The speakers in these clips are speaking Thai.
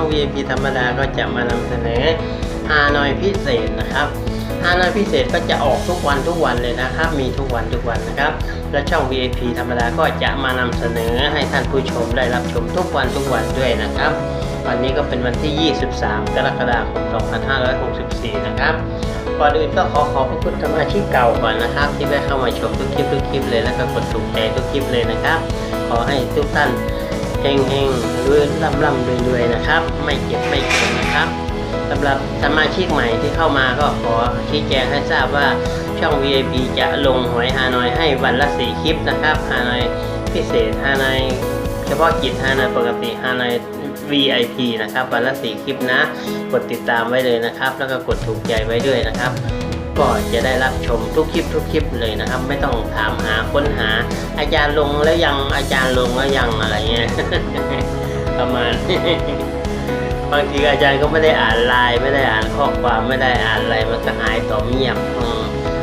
อง VIP ธรรมดาก็จะมานำเสนอฮานอยพิเศษนะครับฮานอยพิเศษก็จะออกทุกวันทุกวันเลยนะครับ มีทุกวันทุกวันนะครับ และช่อง VIP ธรรมดาก็จะมานำเสนอให้ท่านผู้ชมได้รับชมทุกวันทุกวันด้วยนะครับวันนี้ก็เป็นวันที่ 23 กรกฎาคม 2564 นะครับ ก่อนอื่นก็ขอขอบพระคุณสมาชิกเก่าก่อนนะครับ ที่ได้เข้ามาชมทุกคลิปทุกคลิปเลย แล้วก็กดถูกใจทุกคลิปเลยนะครับ ขอให้ทุกท่าน เฮงเฮงรวยร่ำร่ำรวยรวยนะครับ ไม่เจ็บไม่จนนะครับสำหรับสมาชิกใหม่ที่เข้ามาก็ขอชี้แจงให้ทราบว่าช่อง VIP จะลงหวยฮานอยให้วันละสี่คลิปนะครับฮานอยพิเศษฮานอยเฉพาะกิจฮานอยปกติฮานอย VIP นะครับวันละสี่คลิปนะ กดติดตามไว้เลยนะครับ แล้วก็กดถูกใจไว้ด้วยนะครับ ก็จะได้รับชมทุกคลิปทุกคลิปเลยนะครับ ไม่ต้องถามหาค้นหา อาจารย์ลงแล้วยังอาจารย์ลงแล้วยังอะไรเงี้ยประมาณบางทีอาจารย์ก็ไม่ได้อ่านไลน์ไม่ได้อ่านข้อความไม่ได้อ่านอะไรมันก็หายต่อเงียบอืม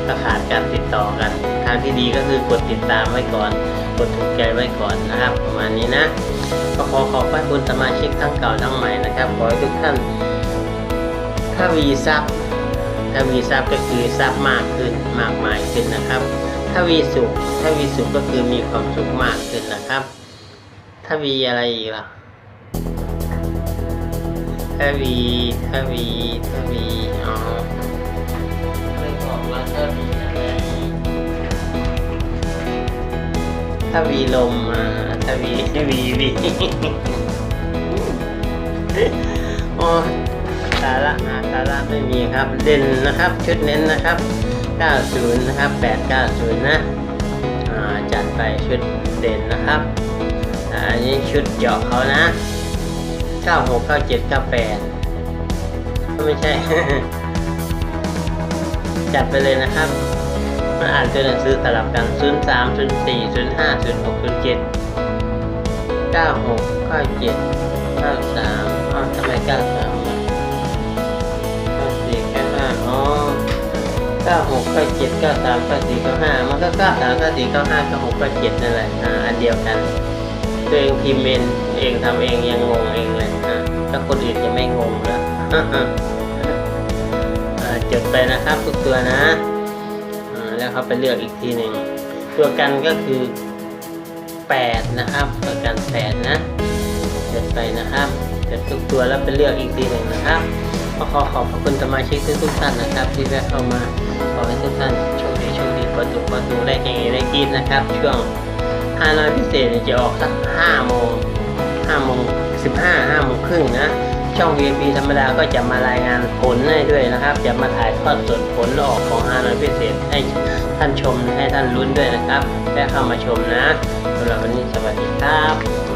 ก็ขาดการติดต่อกัน ทางที่ดีก็คือกดติดตามไว้ก่อน กดถูกใจไว้ก่อนนะครับ ประมาณนี้นะก็ขอขอบพระคุณสมาชิกทั้งเก่าทั้งใหม่นะครับขอให้ทุกท่านถ้าวีซับ ถ้าวีซับก็คือซับมากขึ้นมากมายขึ้นนะครับ ถ้าวีสุขถ้าวีสุขก็คือมีความสุขมากขึ้นนะครับ ถ้าวีอะไรอีกล่ะถ้าวีถ้าวีถ้าวีอ๋อไม่บอกว่าถ้าวีอะไรถ้าวีลมอ่าถ้าวีวีวีโอ้ย สาระหาสาระไม่มีครับเด่นนะครับชุดเน้นนะครับ 90 นะครับ 890 นะอ่าจัดไปชุดเด่นนะครับอ่าอันนี้ชุดเจาะเขานะ 96 97 98ก็ไม่ใช่ จัดไปเลยนะครับมันอ่านตัวหนังสือสลับกัน 03 04 05 06 07 96 97 93อ้าวทำไม93 เก้าหกเก้าเจ็ดเก้าสามเก้าสี่เก้าห้ามันก็เก้าสามเก้าสี่เก้าห้าเก้าหกเก้าเจ็ดนั่นแหละอ่าอันเดียวกันตัวเองพิมพ์เองเองทำเองยังงงเองเลยนะถ้าคนอื่นจะไม่งงนะอ่าจดไปนะครับทุกตัวนะอ่าแล้วเขาไปเลือกอีกทีหนึ่งตัวกันก็คือแปดนะครับตัวกันแปดนะจดไปนะครับจดทุกตัวแล้วไปเลือกอีกทีหนึ่งนะครับ ก็ขอขอบพระคุณสมาชิกทุกท่านนะครับ ที่ได้เข้ามาขอให้ทุกท่านโชคดีโชคดีประตูประตูได้เฮงได้กินนะครับ ช่วงฮานอยพิเศษจะออกสักห้าโมงห้าโมงสิบห้าห้าโมงครึ่งนะช่อง VIP ธรรมดาก็จะมารายงานผลให้ด้วยนะครับ จะมาถ่ายทอดสดผลออกของฮานอยพิเศษให้ท่านชมให้ท่านลุ้นด้วยนะครับได้เข้ามาชมนะสำหรับวันนี้สวัสดีครับ